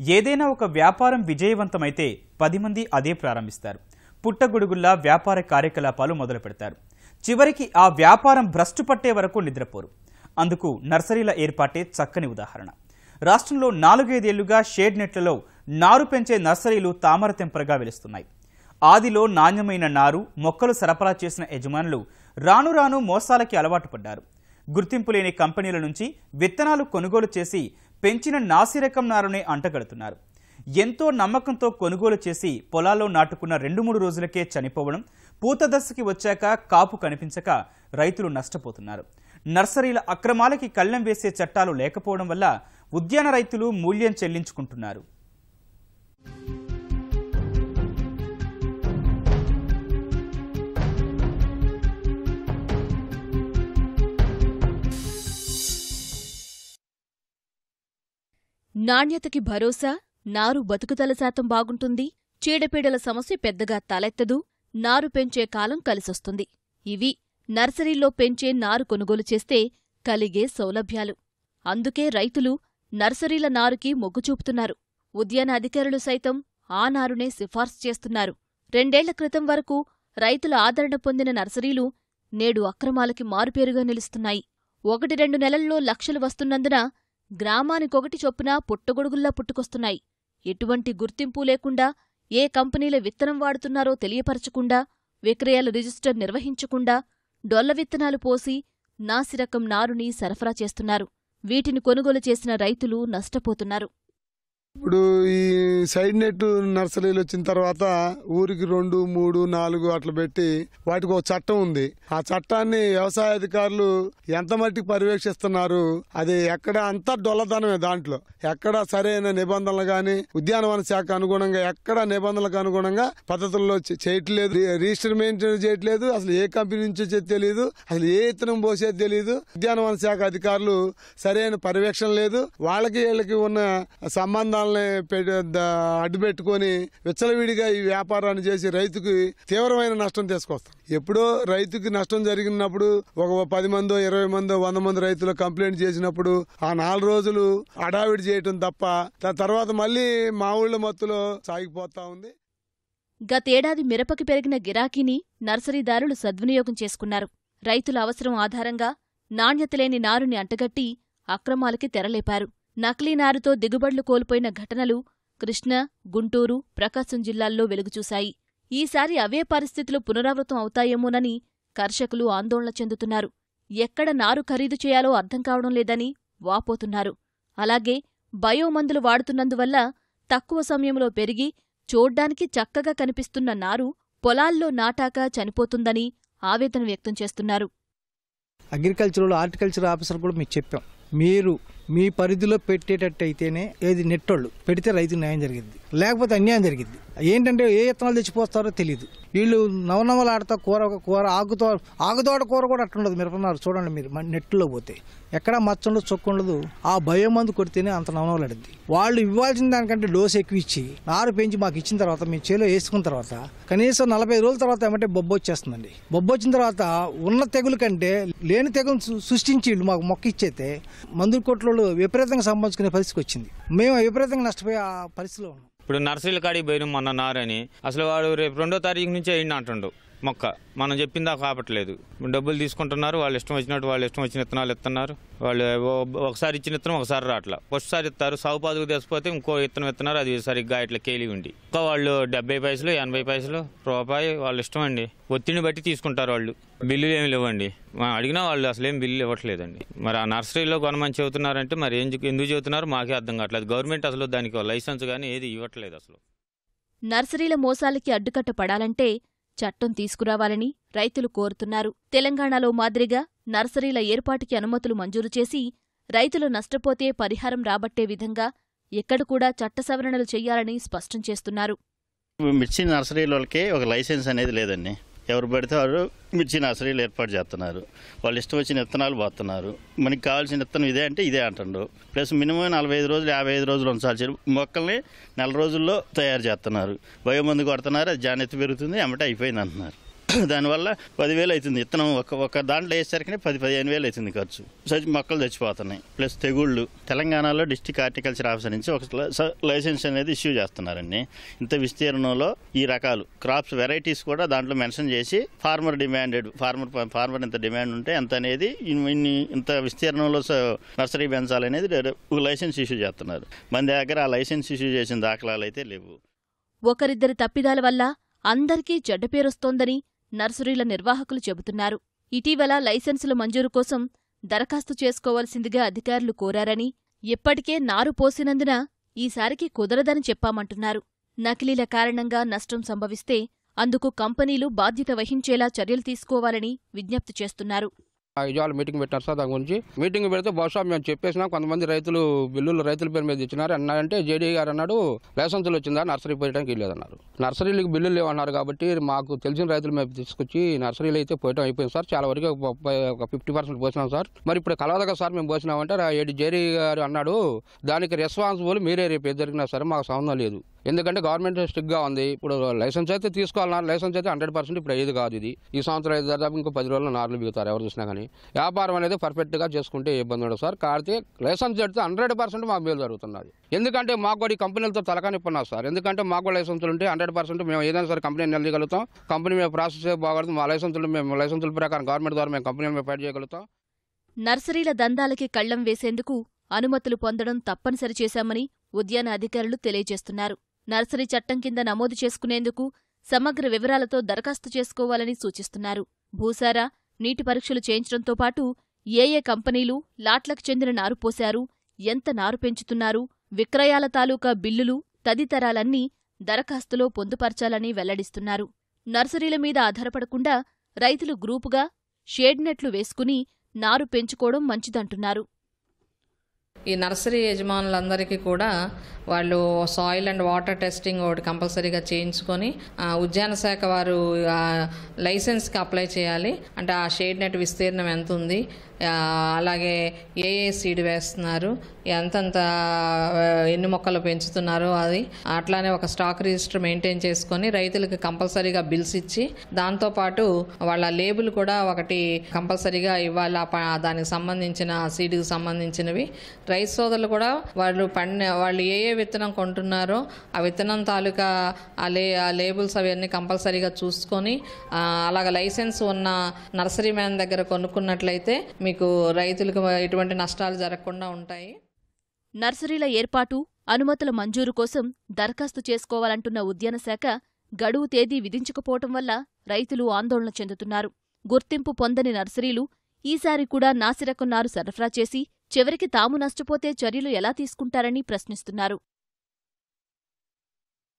ఏదైనా ఒక వ్యాపారం విజయవంతమైతే పది మంది అదే ప్రారంభిస్తారు. పుట్టగొడుగుల్లా వ్యాపార కార్యకలాపాలు మొదలు పెడతారు చివరికి ఆ వ్యాపారం భ్రష్టు పట్టే వరకు నిద్రపోరు. అందుకు నర్సరీల ఏర్పాటే చక్కని ఉదాహరణ. రాష్ట్రంలో నాలుగైదేళ్ళుగా షేడ్ నెట్లలో నారు పెంచే నర్సరీలు తామర తెంపరగా వెలుస్తున్నాయి. ఆదిలో నాణ్యమైన నారు మొక్కలు సరఫరా చేసిన యజమానులు రాను రాను మోసాలకి అలవాటు పడ్డారు. గుర్తింపు లేని కంపెనీల నుంచి విత్తనాలు కొనుగోలు చేసి పెంచిన నాసిరకం నారునే అంటగడుతున్నారు. ఎంతో నమ్మకంతో కొనుగోలు చేసి పొలాల్లో నాటుకున్న రెండు మూడు రోజులకే చనిపోవడం పూత దశకి వచ్చాక కాపు కనిపించక రైతులు నష్టపోతున్నారు. నర్సరీల అక్రమాలకి కళ్ళెం వేసే చట్టాలు లేకపోవడం వల్ల ఉద్యాన రైతులు మూల్యం చెల్లించుకుంటున్నారు. నాణ్యతకి భరోసా నారు బతుకుదల శాతం బాగుంటుంది చీడపీడల సమస్య పెద్దగా తలెత్తదు నారు పెంచే కాలం కలిసొస్తుంది. ఇవి నర్సరీలో పెంచే నారు కొనుగోలు చేస్తే కలిగే సౌలభ్యాలు. అందుకే రైతులు నర్సరీల నారుకి మొగ్గు చూపుతున్నారు. ఉద్యాన అధికారులు సైతం ఆ నారునే సిఫార్సు చేస్తున్నారు. రెండేళ్ళ క్రితం వరకు రైతుల ఆదరణ పొందిన నర్సరీలు నేడు అక్రమాలకి మారుపేరుగా నిలుస్తున్నాయి. ఒకటి రెండు నెలల్లో లక్షలు వస్తున్నందున గ్రామానికొకటి చొప్పున పుట్టగొడుగుల్లా పుట్టుకొస్తున్నాయి. ఎటువంటి గుర్తింపు లేకుండా ఏ కంపెనీల విత్తనం వాడుతున్నారో తెలియపరచకుండా విక్రయాల రిజిస్టర్ నిర్వహించకుండా డొల్ల విత్తనాలు పోసి నాసిరకం నారుని సరఫరా చేస్తున్నారు. వీటిని కొనుగోలు చేసిన రైతులు నష్టపోతున్నారు. ఇప్పుడు ఈ సైడ్ నెట్ నర్సరీలు వచ్చిన తర్వాత ఊరికి రెండు మూడు నాలుగు అట్లా పెట్టి వాటికి ఒక చట్టం ఉంది. ఆ చట్టాన్ని వ్యవసాయ అధికారులు ఎంత మట్టికి పర్యవేక్షిస్తున్నారు? అది ఎక్కడ అంతా డొల్లదనమే దాంట్లో. ఎక్కడ సరైన నిబంధనలు గాని ఉద్యానవన శాఖ అనుగుణంగా ఎక్కడ నిబంధనలకు అనుగుణంగా పద్ధతుల్లో చేయట్లేదు. రిజిస్టర్ మెయింటైన్ చేయట్లేదు. అసలు ఏ కంపెనీ నుంచి వచ్చేది తెలియదు అసలు ఏ ఇతనం పోసేది తెలియదు ఉద్యానవన శాఖ అధికారులు సరైన పర్యవేక్షణ లేదు. వాళ్ళకి వీళ్ళకి ఉన్న సంబంధం పె- ద- అడ్డు పెట్టుకొని విచ్చలవిడిగా ఈ వ్యాపారాన్ని చేసి రైతుకి తీవ్రమైన నష్టం తీసుకొస్తాం. ఎప్పుడో రైతుకి నష్టం జరిగినప్పుడు ఒక పది మందో ఇరవై మందో వంద మంది రైతులు కంప్లైంట్ చేసినప్పుడు ఆ నాలుగు రోజులు అడావిడి చేయటం తప్ప దాని తర్వాత మళ్ళీ మా ఊళ్ళ మత్తులో సాగిపోతా ఉంది. గతేడాది మిరపకి పెరిగిన గిరాకీని నర్సరీదారులు సద్వినియోగం చేసుకున్నారు. రైతుల అవసరం ఆధారంగా నాణ్యతలేని నారుని అంటగట్టి అక్రమాలకి తెరలేపారు. నకిలీ నారుతో దిగుబడులు కోల్పోయిన ఘటనలు కృష్ణ గుంటూరు ప్రకాశం జిల్లాల్లో వెలుగుచూశాయి. ఈసారి అవే పరిస్థితులు పునరావృతం అవుతాయేమోనని కర్షకులు ఆందోళన చెందుతున్నారు. ఎక్కడ నారు ఖరీదు చేయాలో అర్థం కావడం లేదని వాపోతున్నారు. అలాగే బయోమందులు వాడుతున్నందువల్ల తక్కువ సమయంలో పెరిగి చూడ్డానికి చక్కగా కనిపిస్తున్న నారు పొలాల్లో నాటాక చనిపోతుందని ఆవేదన వ్యక్తం చేస్తున్నారు. అగ్రికల్చర్ హార్టికల్చర్ ఆఫీసర్ కూడా మీకు చెప్పాం. మీరు మీ పరిధిలో పెట్టేటట్టు అయితేనే ఏది నెట్టోళ్ళు పెడితే రైతు న్యాయం జరిగింది లేకపోతే అన్యాయం జరిగింది ఏంటంటే ఏ విత్తనాలు తెచ్చిపోస్తారో తెలియదు వీళ్ళు నవనవలు ఆడతా కూర కూర ఆకుతో ఆకుతోట కూర కూడా అట్టుండదు. మిరపనారు చూడండి మీరు మన నెట్లో పోతే. ఎక్కడ మచ్చ ఉండదు చొక్కు ఉండదు ఆ భయం మందు కొడితేనే అంత నవనవలు ఆడింది వాళ్ళు ఇవ్వాల్సిన దానికంటే డోస్ ఎక్కువ ఇచ్చి నారు పెంచి మాకు ఇచ్చిన తర్వాత మీ చేలో వేసుకున్న తర్వాత కనీసం నలభై రోజుల తర్వాత ఏమంటే బొబ్బ వచ్చేస్తుందండి. బొబ్బ వచ్చిన తర్వాత ఉన్న తెగులు కంటే లేని తెగులు సృ- సృష్టించి వీళ్ళు మాకు మొక్క ఇచ్చేస్తే మందు కొట్లు విపరీతంగా సంపాదించుకునే పరిస్థితికి వచ్చింది. మేము విపరీతంగా నష్టపోయే ఆ పరిస్థితిలో ఉన్నాం. ఇప్పుడు నర్సరీల కాడికి పోయినాం మొన్న నారని. అసలు వాడు రేపు రెండో తారీఖు నుంచే వేయండి అంటుండు. మొక్క. మనం చెప్పిన దాకా ఆపట్లేదు. డబ్బులు తీసుకుంటున్నారు వాళ్ళు ఇష్టం వచ్చినట్టు వాళ్ళు ఇష్టం వచ్చిన విత్తనాలు ఇస్తున్నారు వాళ్ళు ఒకసారి ఇచ్చిన విత్తనం ఒకసారి రావట్లా. ఒకసారి ఇస్తారు సాగు పాదుకు తెచ్చిపోతే ఇంకో విత్తనం ఇస్తున్నారు అది సరిగ్గా ఇట్లా కేలి ఉండి. ఇంకా వాళ్ళు డెబ్బై పైసలు ఎనభై పైసలు రూపాయి వాళ్ళ ఇష్టం అండి. ఒత్తిడిని బట్టి తీసుకుంటారు వాళ్ళు. బిల్లులు ఏమి లేవండి. మనం అడిగినా వాళ్ళు అసలు ఏం బిల్లు ఇవ్వట్లేదండి. మరి ఆ నర్సరీలో కొనమని చెబుతున్నారంటే మరి ఏం ఎందుకు చెబుతున్నారు మాకే అర్థం కావట్లేదు. గవర్నమెంట్ అసలు దానికి లైసెన్స్ కానీ ఏది ఇవ్వట్లేదు అసలు. నర్సరీల మోసాలకి అడ్డుకట్ట పడాలంటే చట్టం తీసుకురావాలని రైతులు కోరుతున్నారు. తెలంగాణలో మాదిరిగా నర్సరీల ఏర్పాటుకి అనుమతులు మంజూరు చేసి రైతులు నష్టపోతే పరిహారం రాబట్టే విధంగా ఎక్కడ కూడా చట్ట సవరణలు చేయాలని స్పష్టం చేస్తున్నారు. మిర్చి నర్సరీలకే ఒక లైసెన్స్ అనేది లేదండి. ఎవరు పడితే వారు మిర్చి నర్సరీలు ఏర్పాటు చేస్తున్నారు. వాళ్ళు ఇష్టం వచ్చిన విత్తనాలు పోతున్నారు. మనకి కావాల్సిన విత్తనం ఇదే అంటే ఇదే అంటుండ్రు. ప్లస్ మినిమం నలభై ఐదు రోజులు యాభై ఐదు రోజులు ఉంచాల్సిన మొక్కల్ని నెల రోజుల్లో తయారు చేస్తున్నారు. బయోమందు కొడుతున్నారు అది జానెత్తి పెరుగుతుంది ఎమ్మటే అయిపోయింది అంటున్నారు. దానివల్ల పదివేలు అవుతుంది. విత్తనం ఒక ఒక దాంట్లో వేసేసరికి పది పదిహేను వేలు అవుతుంది ఖర్చు. చచ్చి మొక్కలు చచ్చిపోతున్నాయి. ప్లస్ తెగుళ్ళు. తెలంగాణలో డిస్టిక్ హార్టికల్చర్ ఆఫీసర్ నుంచి ఒక లై- లైసెన్స్ అనేది ఇష్యూ చేస్తున్నారండి. ఇంత విస్తీర్ణంలో ఈ రకాలు. క్రాప్స్ వెరైటీస్ కూడా దాంట్లో మెన్షన్ చేసి ఫార్మర్ డిమాండెడ్ ఫార్మర్ ఫార్మర్ ఇంత డిమాండ్ ఉంటే ఎంత అనేది ఇన్ని- ఇంత విస్తీర్ణంలో స- నర్సరీ పెంచాలనేది ఒక లైసెన్స్ ఇష్యూ చేస్తున్నారు. మన దగ్గర ఆ లైసెన్స్ ఇష్యూ చేసిన దాఖలాలు అయితే లేవు. ఒకరిద్దరి తప్పిదాల వల్ల అందరికీ చెడ్డ పేరొస్తోందని నర్సరీల నిర్వాహకులు చెబుతున్నారు. ఇటీవల లైసెన్సుల మంజూరు కోసం దరఖాస్తు చేసుకోవాల్సిందిగా అధికారులు కోరారని ఇప్పటికే నారు పోసినందున ఈసారికి కుదరదని చెప్పామంటున్నారు. నకిలీల కారణంగా నష్టం సంభవిస్తే అందుకు కంపెనీలు బాధ్యత వహించేలా చర్యలు తీసుకోవాలని విజ్ఞప్తి చేస్తున్నారు. ఇవాళ మీటింగ్ పెట్టారు సార్ దాని గురించి. మీటింగ్ పెడితే బహుశా మేము చెప్పేసినా కొంతమంది రైతులు బిల్లులు రైతుల పేరు మీద ఇచ్చినారు. అన్నారంటే జేడీ గారు అన్నాడు లైసెన్సులు వచ్చిందా? నర్సరీ పోయడానికి లేదన్నారు నర్సరీలకు బిల్లులు లేవన్నారు కాబట్టి మాకు తెలిసిన రైతులు మేము తీసుకొచ్చి నర్సరీలు అయితే పోయటం అయిపోయింది సార్. చాలా వరకు ఒక ఫిఫ్టీ పర్సెంట్ పోసినాం సార్. మరి ఇప్పుడు కలవదగా సార్ మేము పోసినామంటే ఏడు జేడీ గారు అన్నాడు దానికి రెస్పాన్సిబుల్ మీరే రేపు ఏది జరిగినా సరే మాకు సంబంధం లేదు. ఎందుకంటే గవర్నమెంట్ స్ట్రిక్ట్గా ఉంది. ఇప్పుడు లైసెన్స్ అయితే తీసుకోవాలన్నారు లైసెన్స్ అయితే హండ్రెడ్ పర్సెంట్ ఇప్పుడు ఏది కాదు ఇది. ఈ సంవత్సరం అయితే దాదాపు ఇంకో పది రోజుల్లో నార్లు బిగుతారు ఎవరు చూసినా కానీ. వ్యాపారం అనేది పర్ఫెక్ట్గా చేసుకుంటే ఇబ్బంది ఉండదు సార్. కాడితే లైసెన్స్ పెడితే హండ్రెడ్ పర్సెంట్ మాకు మేలు జరుగుతున్నది. ఎందుకంటే మాకు కూడా ఈ కంపెనీలతో తలకానిప్పున్నారు సార్. ఎందుకంటే మాకు కూడా లైసెన్సులు ఉంటే హండ్రెడ్ పర్సెంట్ మేము ఏదైనా సరే కంపెనీ నిలదీయగలుగుతాం. కంపెనీ మేము ప్రాసెస్ బాగుంటుంది మా లైసెన్సులు మేము లైసెన్సుల ప్రకారం గవర్నమెంట్ ద్వారా మేము కంపెనీ మేము ఫైట్ చేయగలుగుతాం. నర్సరీల దందాలకి కళ్ళం వేసేందుకు అనుమతులు పొందడం తప్పనిసరి చేశామని ఉద్యాన అధికారులు తెలియజేస్తున్నారు. నర్సరీ చట్టం కింద నమోదు చేసుకునేందుకు సమగ్ర వివరాలతో దరఖాస్తు చేసుకోవాలని సూచిస్తున్నారు. భూసారా నీటి పరీక్షలు చేయించడంతో పాటు ఏ ఏ కంపెనీలు లాట్లకు చెందిన నారు పోశారు ఎంత నారు పెంచుతున్నారు విక్రయాల తాలూకా బిల్లులు తదితరాలన్నీ దరఖాస్తులో పొందుపరచాలని వెల్లడిస్తున్నారు. నర్సరీల మీద ఆధారపడకుండా రైతులు గ్రూపుగా షేడ్ నెట్లు వేసుకుని నారు పెంచుకోవడం మంచిదంటున్నారు. ఈ నర్సరీ యజమానులందరికీ కూడా వాళ్ళు సాయిల్ అండ్ వాటర్ టెస్టింగ్ ఒకటి కంపల్సరీగా చేయించుకొని ఉద్యాన శాఖ వారు లైసెన్స్కి అప్లై చేయాలి. అంటే ఆ షేడ్ నెట్ విస్తీర్ణం ఎంత ఉంది అలాగే ఏ ఏ సీడ్ వేస్తున్నారు. ఎంతంత ఎన్ని మొక్కలు పెంచుతున్నారు అది. అట్లానే ఒక స్టాక్ రిజిస్టర్ మెయింటైన్ చేసుకొని రైతులకు కంపల్సరీగా బిల్స్ ఇచ్చి దాంతోపాటు వాళ్ళ లేబుల్ కూడా ఒకటి కంపల్సరీగా ఇవ్వాలి. ఆ ప- దానికి సంబంధించిన సీడ్కి సంబంధించినవి. రైతు సోదరులు కూడా వాళ్ళు పండి వాళ్ళు ఏ ఏ విత్తనం కొంటున్నారో ఆ విత్తనం తాలూకా ఆ లే ఆ లేబుల్స్ అవన్నీ కంపల్సరీగా చూసుకొని అలాగ లైసెన్స్ ఉన్న నర్సరీ మ్యాన్ దగ్గర కొనుక్కున్నట్లయితే మీకు రైతులకు ఎటువంటి నష్టాలు జరగకుండా ఉంటాయి. నర్సరీల ఏర్పాటు అనుమతుల మంజూరు కోసం దరఖాస్తు చేసుకోవాలంటున్న ఉద్యాన శాఖ గడువు తేదీ విధించకపోవటం వల్ల రైతులు ఆందోళన చెందుతున్నారు. గుర్తింపు పొందని నర్సరీలు ఈసారి కూడా నాసిరకం నారు సరఫరా చేసి చివరికి తాము నష్టపోతే చర్యలు ఎలా తీసుకుంటారని ప్రశ్నిస్తున్నారు.